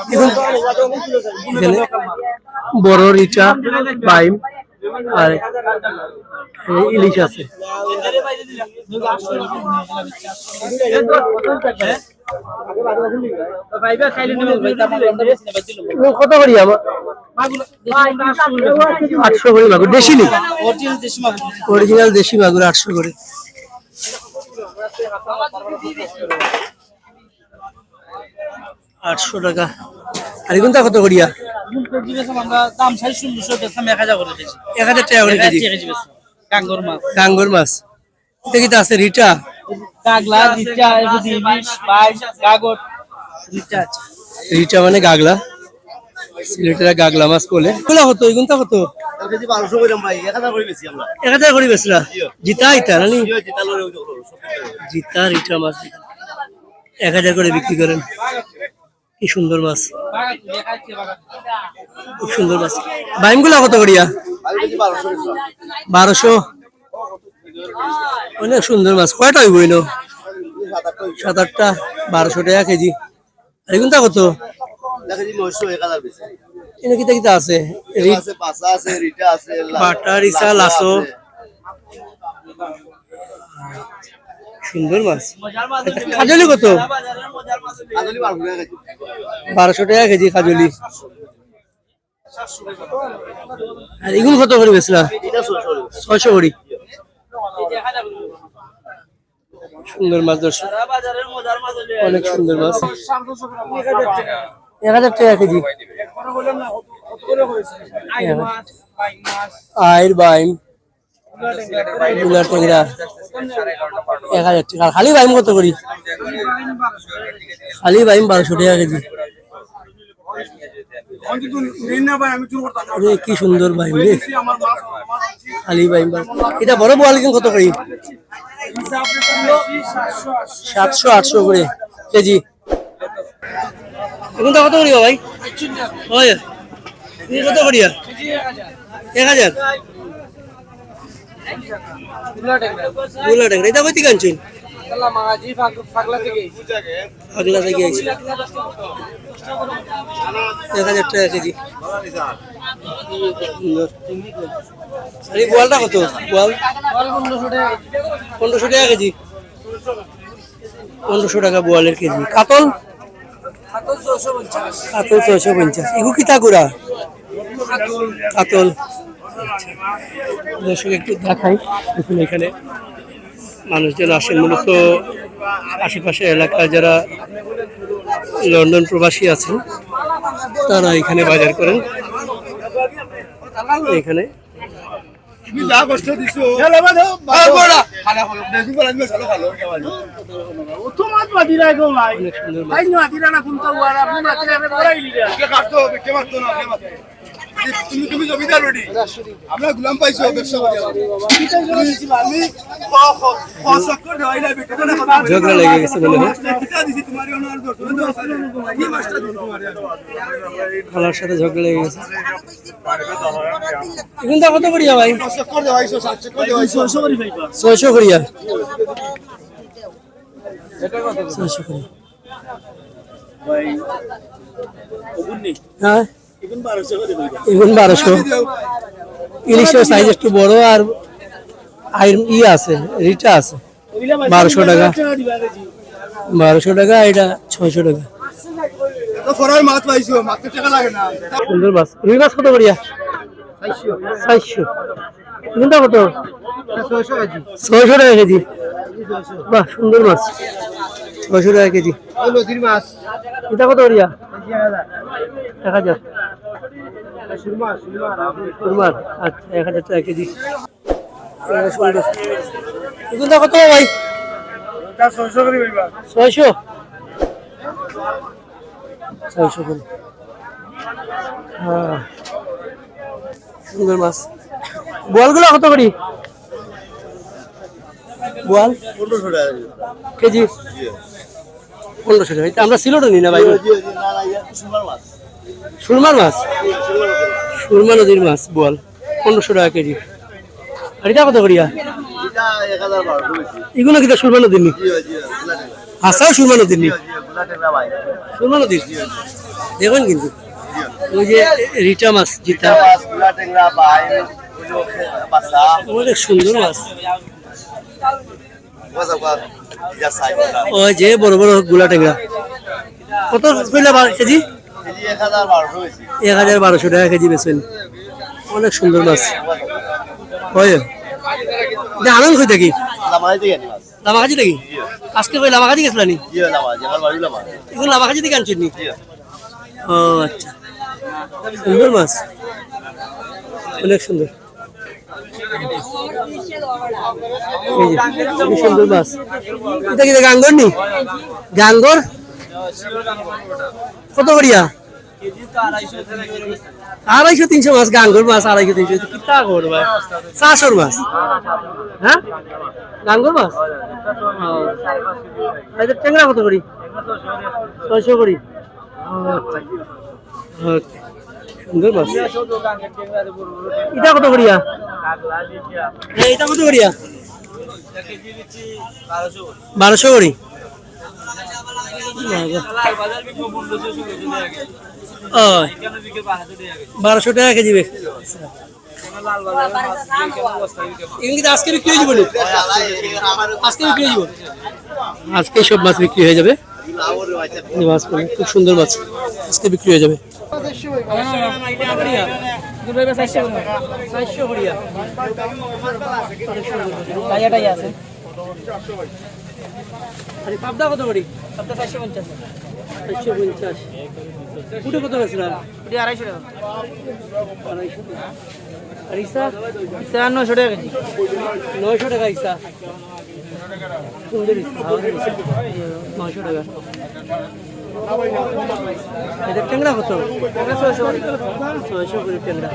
এখানে বড় রিচা, বাইম, আর ইলিশ আছে। কত করি আমার আটশো করে মাগুর। দেশি নি অরিজিনাল দেশি মাগুর আটশো করে। আটশো টাকা। আর এগুলো কত করিয়া এক হাজার টাকা মাছ। আছে, রিটা? রিটা মানে গাগলা। গাগলা মাছ হতো এক হাজার করে জিতা জিতা, রিটা মাছ। এক হাজার করে বিক্রি করেন। কি সুন্দর মাছ। খুব সুন্দর মাছ। বাইমগুলা কত করিয়া? বারোশো। অনেক সুন্দর মাছ। কয়টা হইব এলো? সাত আটটা বারোশো টাকা কেজি। আর এগুলো কত? এনে কিতা কিতা আছে? বাটা, রিচা, লাসো। সুন্দর মাছ। কাজলি কত? বারোশো টাকা কেজি। বারোশো টাকা কেজি কাজলি আর এগুলো কত করে বেচলা? ছয়শো করে। সুন্দর মাছ দর্শক। অনেক সুন্দর মাছ। এক হাজার টাকা কেজি। আয়ের বাইম। টেংরা এক হাজার টাকা। খালি বাইম কত করি? খালি বাইম বারোশো টাকা কেজি। কি সুন্দর বাইম রে। খালি বাইম এটা বড় বোয়াল কিন্তু কত করি? সাতশো আটশো করে কেজি। এখন কত করিবা ভাই? কত করিয়া এক হাজার। গুলা টাকা এটা কই থেকে আনছেন? আগলা থেকে। আইছি। এক হাজার টাকা কেজি। এই বোয়ালটা কত? বোয়াল পনেরোশো টাকা কেজি। পনেরোশো টাকা বোয়ালের কেজি। কাতল? কাতল ছয়শো পঞ্চাশ। এগু কিতা গুড়া? কাতল। দর্শক একটু দেখাই। দেখুন এখানে মানুষজন আসেন। মূলত আশেপাশে এলাকায় যারা লন্ডন প্রবাসী আছেন তারা এখানে বাজার করেন। এখানে অনেক সুন্দর। তুমি তুমি জমিদার বেটি আমরা গুলাম পাইছো ব্যবসা করি আমি ঝগড়া লেগে গেছে মনে হয়? খালার সাথে ঝগড়া লেগে গেছে। এখন তা কত করিয়া ভাই ছয়শো করিয়া। ছয়শো করিয়া। হ্যাঁ? এখন বারোশো ইলিশের সাইজ একটু বড় আর আইর ইয়ে আছে রিটা আছে। বারোশো টাকা। বারোশো টাকা এটা ছয়শো টাকা। ফরার মাছ পাইছো মাছ টাকা লাগে না। সুন্দর মাছ। রুই মাছ কত করিয়া চারশো। কোনটা কত? ছয়শো টাকা কেজি। বাহ সুন্দর মাছ। ছয়শো টাকা কেজি। মাছ। এটা কত করিয়া এক হাজার। আচ্ছা এক হাজার টাকা কেজি। ভাই। ছয়শো? ছয়শো করে। হ্যাঁ। সুন্দর মাছ। বোয়ালগুলো কত করি? টাকা কেজি? পনেরোশো টাকা। আমরা সিলোটা নিই না ভাই। মাছ। সুরমার মাছ? সুরমা নদীর মাছ বল পনেরোশো টাকা কেজি। আর এটা কত করিয়া? এগুলো কিন্তু সুরমা নদীর নি? হাসাও সুরমা নদীর নি? সুরমা নদীর? দেখুন কিন্তু, ওই যে রিটা মাছ, জিতা। অনেক সুন্দর মাছ। ওই যে বড় বড়গুলা টেংরা কত কেজি? এক হাজার বারোশো টাকা কেজি বেছেন অনেক সুন্দর মাছ। হয় আনন্দ থাকি? আজকে কই গেছিল নি? থেকে আনছেন নি? ও আচ্ছা। সুন্দর মাছ। অনেক সুন্দর। সুন্দর মাছ। এটা কি গাঙ্গর নি? গাঙ্গর? কত করিয়া? আড়াইশো তিনশো মাছ গাঙ্গর মাছ আড়াইশো তিনশো। কি তা খবর ভাই? চারশোর মাছ। হ্যাঁ? গাঙ্গর মাছ? ট্যাংরা কত করি? ছয়শো করি। মাছ। এটা কত করিয়া? এ, এটা কত করিয়া? বারোশো করি। ও, বারোশো টাকা কেজি এগুলি আজকে বিক্রি হয়ে যাবে আজকে বিক্রি হয়ে আজকে সব মাছ বিক্রি হয়ে যাবে। মাছগুলো, খুব সুন্দর মাছ। আজকে বিক্রি হয়ে যাবে। পাবদা কত করি চারশো পঞ্চাশ। ফুটে কত হয়েছিল আড়াইশো আর ইসা? নশো টাকা কেজি। নয়শো টাকা ইসা। সুন্দর নয়শো টাকা। এটা ট্যাংরা কত? ছয়শো করে। ট্যাংরা।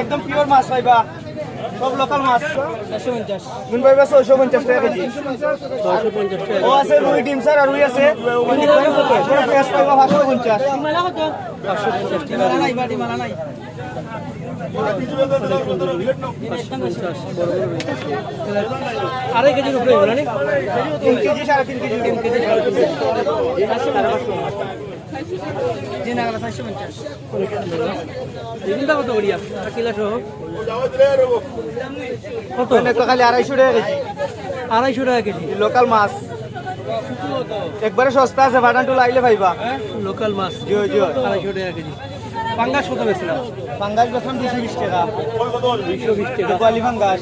একদম পিওর মাছ পাইবা সব লোকাল মাছ। পঞ্চাশ। নুন পাইবা ছয়শো পঞ্চাশ টাকা কেজি। ও আছে রুই ডিম স্যার আর রুই আছে পাঁচশো পঞ্চাশ। আড়াই কেজির উপরে তিন কেজি সাড়ে তিন কেজি। তিন কেজি। কেজি। যে নাগালা চারশো পঞ্চাশ কত করিয়া কিলা সহ? কত? তো খালি আড়াইশো টাকা কেজি। আড়াইশো টাকা কেজি। লোকাল মাছ। একবারে সস্তা আছে বাটান টুল আইলে পাইবা। লোকাল মাছ। জিও জিও আড়াইশো টাকা কেজি। পাঙ্গাস কত বেছিলাম পাঙ্গাস বেতন দুশো বিশ টাকা। বিশ টাকা। কোয়ালি পাঙ্গাস।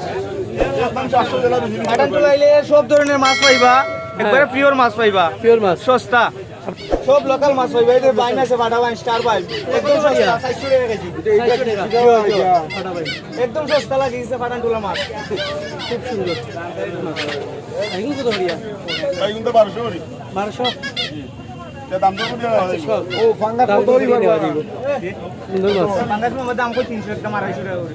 সব ধরনের মাছ পাইবা। একবারে পিওর মাছ পাইবা। পিওর মাছ। সস্তা। সব লোকাল মাছ এই যে বাইন আছে বাটা বাইন স্টার বাইন। একদম সস্তা টাকা কেজি ভাই একদম সস্তা লাগিয়েছে বাটান টুলা মাছ। খুব সুন্দর। এগুলো কত দাম কত তো হইব দিয়ে দেওয়া দিব। সুন্দর মাছ। ফাঙ্গাস মামার দাম কই? তিনশো একদম আড়াইশো টাকা করে।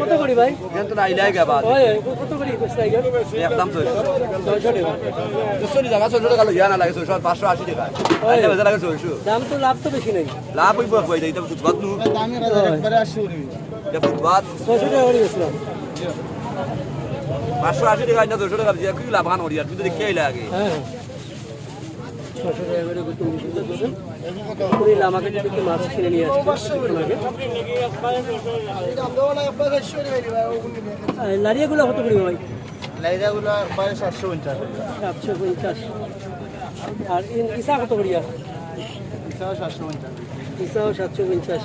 কত করি ভাই? তো আইলাই গাবা ওই কত করি একদম তো ছয়শো টাকা। দুশো টাকা ছয়শো টাকা লইয়া না লাগে ছয়শো পাঁচশো আশি টাকা। আইলে বেজা লাগে ছয়শো। দাম তো লাভ তো বেশি নাই। লাভ হইব কই এটা ফুটপাত নু। দামের একবারে আসছে এটা ফুটপাত। ছয়শো টাকা করে গেছিলাম পাঁচশো আশি টাকা না দুশো টাকা। দিয়ে কি লাভ হান হরিয়া তুই তো দেখে আইলে আগে হ্যাঁ। ছশো টাকা করে গত উনিশ টাকা দেবেন পুরিল আমাকে যদি একটু মাছ কিনে নিয়ে কিছুক্ষণ আগে লারিয়াগুলো কত করি ভাই? লাইরাগুলো প্রায় সাতশো পঞ্চাশ। সাতশো পঞ্চাশ আর ইসা কত করিয়া সাতশো পঞ্চাশ ইসাও সাতশো পঞ্চাশ।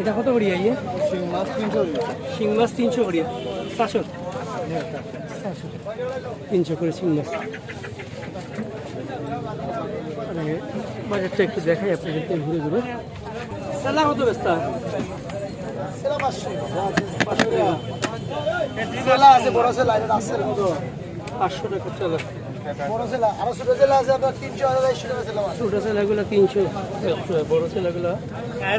এটা কত করিয়া ইয়ে মাছ তিনশো শিং মাছ তিনশো করিয়া চারশো তিনশো করে মাছ মানে বাজারটা একটু দেখাই, আপনাদেরকে ঘুরে ঘুরে। সালা কত পাঁচশো টাকা চলো। বড় সেলা আরও ছোট সেলা আছে আপনার তিনশো। টাকা সেলা ছোটো ছেলেগুলো তিনশো বড় ছেলেগুলো আর